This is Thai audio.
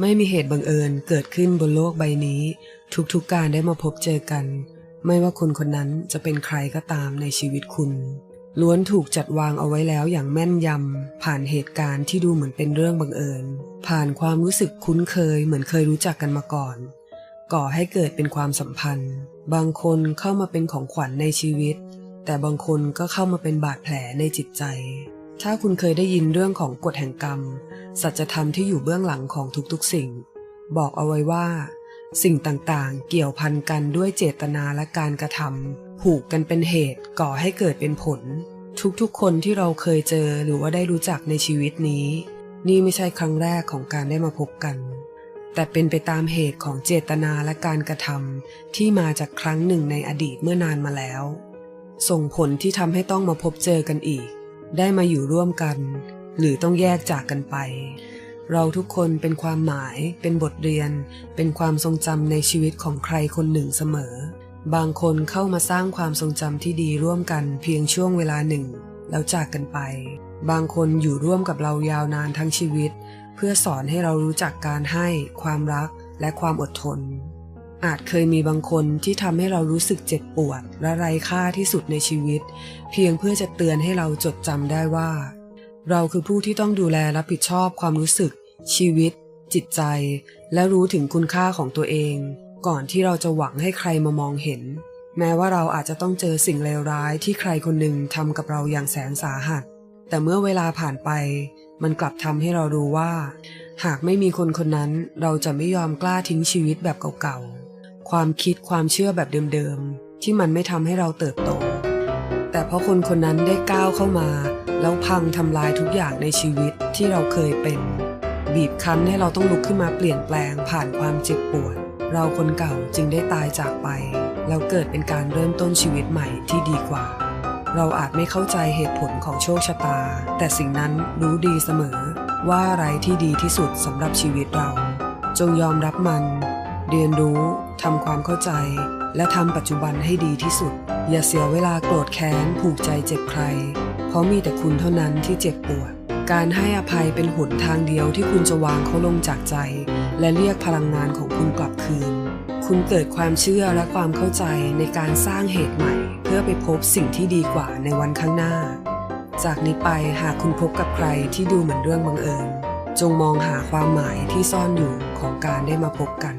ไม่มีเหตุบังเอิญเกิดขึ้นบนโลกใบนี้ ทุกๆการได้มาพบเจอกัน ไม่ว่าคนคนนั้นจะเป็นใครก็ตามในชีวิตคุณ ล้วนถูกจัดวางเอาไว้แล้วอย่างแม่นยำ ผ่านเหตุการณ์ที่ดูเหมือนเป็นเรื่องบังเอิญ ผ่านความรู้สึกคุ้นเคยเหมือนเคยรู้จักกันมาก่อน ก่อให้เกิดเป็นความสัมพันธ์ บางคนเข้ามาเป็นของขวัญในชีวิต แต่บางคนก็เข้ามาเป็นบาดแผลในจิตใจ ถ้าคุณเคยได้ยินเรื่องของกฎแห่งกรรม สัจธรรมที่อยู่เบื้องหลังของทุกๆสิ่ง บอกเอาไว้ว่า สิ่งต่างๆ เกี่ยวพันกันด้วยเจตนาและการกระทำผูกกันเป็นเหตุก่อให้เกิดเป็นผล ทุกๆ คนที่เราเคยเจอหรือว่าได้รู้จักในชีวิตนี้ นี่ไม่ใช่ครั้งแรกของการได้มาพบกัน แต่เป็นไปตามเหตุของเจตนาและการกระทำที่มาจากครั้งหนึ่งในอดีตเมื่อนานมาแล้ว ส่งผลที่ทำให้ต้องมาพบเจอกันอีก ได้มาอยู่ร่วมกัน หรือต้องแยกจากกันไป เราทุกคนเป็นความหมาย เป็นบทเรียน เป็นความทรงจำในชีวิตของใครคนหนึ่งเสมอ บางคนเข้ามาสร้างความทรงจำที่ดีร่วมกันเพียงช่วงเวลาหนึ่ง แล้วจากกันไป บางคนอยู่ร่วมกับเรายาวนานทั้งชีวิต เพื่อสอนให้เรารู้จักการให้ ความรัก และความอดทนอาจเคยมีบางคนที่ทำให้เรารู้สึกเจ็บปวด และไร้ค่าที่สุดในชีวิต เพียงเพื่อจะเตือนให้เราจดจำได้ว่า เราคือผู้ที่ต้องดูแลรับผิดชอบความรู้สึก ชีวิต จิตใจ และรู้ถึงคุณค่าของตัวเอง ก่อนที่เราจะหวังให้ใครมามองเห็น แม้ว่าเราอาจจะต้องเจอสิ่งเลวร้ายที่ใครคนหนึ่งทำกับเราอย่างแสนสาหัส แต่เมื่อเวลาผ่านไป มันกลับทำให้เรารู้ว่า หากไม่มีคนคนนั้นเราจะไม่ยอมกล้าทิ้งชีวิตแบบเก่าๆ ความคิดความเชื่อแบบเดิมๆ ที่มันไม่ทำให้เราเติบโต แต่เพราะคนคนนั้นได้ก้าวเข้ามา แล้วพังทำลายทุกอย่างในชีวิตที่เราเคยเป็น บีบคั้นให้เราต้องลุกขึ้นมาเปลี่ยนแปลงผ่านความเจ็บปวด เราคนเก่าจึงได้ตายจากไป แล้วเกิดเป็นการเริ่มต้นชีวิตใหม่ที่ดีกว่า เราอาจไม่เข้าใจเหตุผลของโชคชะตา แต่สิ่งนั้นรู้ดีเสมอ ว่าอะไรที่ดีที่สุดสำหรับชีวิตเรา จงยอมรับมัน เรียนรู้ ทำความเข้าใจ และทำปัจจุบันให้ดีที่สุด อย่าเสียเวลาโกรธแค้นผูกใจเจ็บใคร เพราะมีแต่คุณเท่านั้นที่เจ็บปวด การให้อภัยเป็นหนทางเดียวที่คุณจะวางเขาลงจากใจ และเรียกพลังงานของคุณกลับคืน คุณเกิดความเชื่อและความเข้าใจในการสร้างเหตุใหม่ เพื่อไปพบสิ่งที่ดีกว่าในวันข้างหน้า จากนี้ไปหากคุณพบกับใครที่ดูเหมือนเรื่องบังเอิญจงมองหาความหมายที่ซ่อนอยู่ของการได้มาพบกัน